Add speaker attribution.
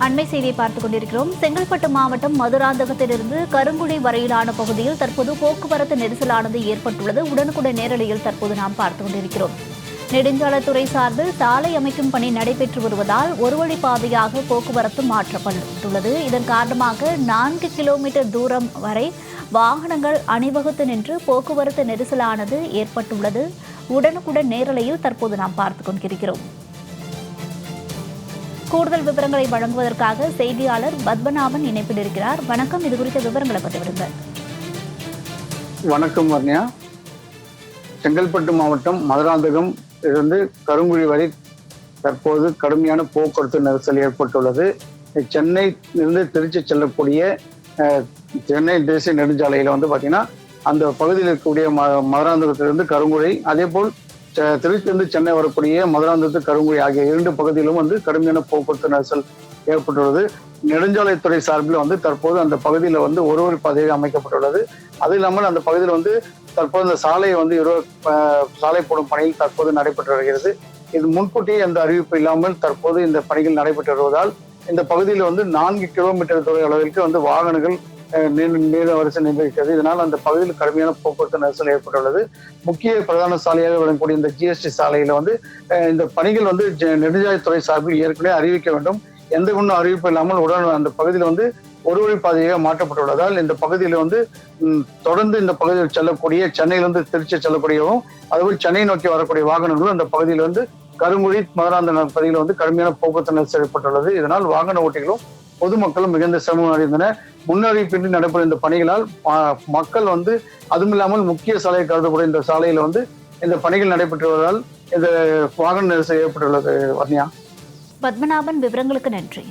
Speaker 1: அண்மை செய்தியை பார்த்துக் கொண்டிருக்கிறோம். செங்கல்பட்டு மாவட்டம் மதுராந்தகத்திலிருந்து கருங்குடி வரையிலான பகுதியில் தற்போது போக்குவரத்து நெரிசலானது ஏற்பட்டுள்ளது. உடனுக்குடன் நேரலையில் தற்போது நாம் பார்த்துக் கொண்டிருக்கிறோம். நெடுஞ்சாலைத்துறை சார்பில் சாலை அமைக்கும் பணி நடைபெற்று வருவதால் ஒரு வழி பாதையாக போக்குவரத்து மாற்றப்பட்டுள்ளது. இதன் காரணமாக நான்கு கிலோமீட்டர் தூரம் வரை வாகனங்கள் அணிவகுத்து நின்று போக்குவரத்து நெரிசலானது ஏற்பட்டுள்ளது. உடனுக்குடன் நேரலையில் தற்போது நாம் பார்த்துக் கொண்டிருக்கிறோம். கூடுதல் விவரங்களை வழங்குவதற்காக செய்தியாளர் பத்மநாபன் இணைப்பில் இருக்கிறார். வணக்கம். இது குறித்த விவரங்களை பதிவிடுங்க
Speaker 2: வணக்கம் வர்ணியா செங்கல்பட்டு மாவட்டம் மதுராந்தகம் இருந்து கருங்குழி வரை தற்போது கடுமையான போக்குவரத்து நெரிசல் ஏற்பட்டுள்ளது. சென்னை இருந்து திருச்சி செல்லக்கூடிய சென்னை தேசிய நெடுஞ்சாலையில் வந்து பார்த்தீங்கன்னா அந்த பகுதியில் இருக்கக்கூடிய ம மதுராந்தகத்திலிருந்து கருங்குழி அதே போல் திருச்சியிலிருந்து சென்னை வரக்கூடிய மதுராந்தகத்து கருங்குடி ஆகிய இரண்டு பகுதியிலும் வந்து கடுமையான போக்குவரத்து நெரிசல் ஏற்பட்டுள்ளது. நெடுஞ்சாலைத்துறை சார்பில் வந்து தற்போது அந்த பகுதியில் வந்து ஒரு ஒரு பதவி அமைக்கப்பட்டுள்ளது. அது இல்லாமல் அந்த பகுதியில் வந்து தற்போது அந்த சாலையை வந்து இரு சாலை போடும் பணியில் தற்போது நடைபெற்று வருகிறது. இது முன்கூட்டியே எந்த அறிவிப்பு இல்லாமல் தற்போது இந்த பணிகள் நடைபெற்று வருவதால் இந்த பகுதியில் வந்து நான்கு கிலோமீட்டர் தொலை அளவிற்கு வந்து வாகனங்கள் அஹ், நீண்ட வரிசை நிர்வகிக்கிறது. இதனால் அந்த பகுதியில் கடுமையான போக்குவரத்து நெரிசல் ஏற்பட்டுள்ளது. முக்கிய பிரதான சாலையாக விளங்கக்கூடிய இந்த ஜிஎஸ்டி சாலையில வந்து இந்த பணிகள் வந்து நெடுஞ்சாலைத்துறை சார்பில் ஏற்கனவே அறிவிக்க வேண்டும். எந்த ஒன்றும் அறிவிப்பு இல்லாமல் உடன் அந்த பகுதியில் வந்து ஒரு வழி பாதையாக மாற்றப்பட்டுள்ளதால் இந்த பகுதியில் வந்து தொடர்ந்து இந்த பகுதியில் செல்லக்கூடிய சென்னையிலிருந்து திருச்சி செல்லக்கூடியவும் அதுபோல் சென்னை நோக்கி வரக்கூடிய வாகனங்களும் அந்த பகுதியில் வந்து கருங்குழி மதுராந்த பகுதியில் வந்து கடுமையான போக்குவரத்து நெரிசல் ஏற்பட்டுள்ளது. இதனால் வாகன ஓட்டிகளும் பொதுமக்களும் மிகுந்த சிரமம் அடைந்தனர் முன்னறிவிப்பின்றி நடைபெறும் இந்த பணிகளால் ம- மக்கள் வந்து அதுவும் இல்லாமல் முக்கிய சாலை கருதக்கூடிய இந்த சாலையில வந்து இந்த பணிகள் நடைபெற்று வருவதால் இந்த வாகன நெரிசல் ஏற்பட்டுள்ளது வர்ணியா
Speaker 1: பத்மநாபன் விவரங்களுக்கு நன்றி.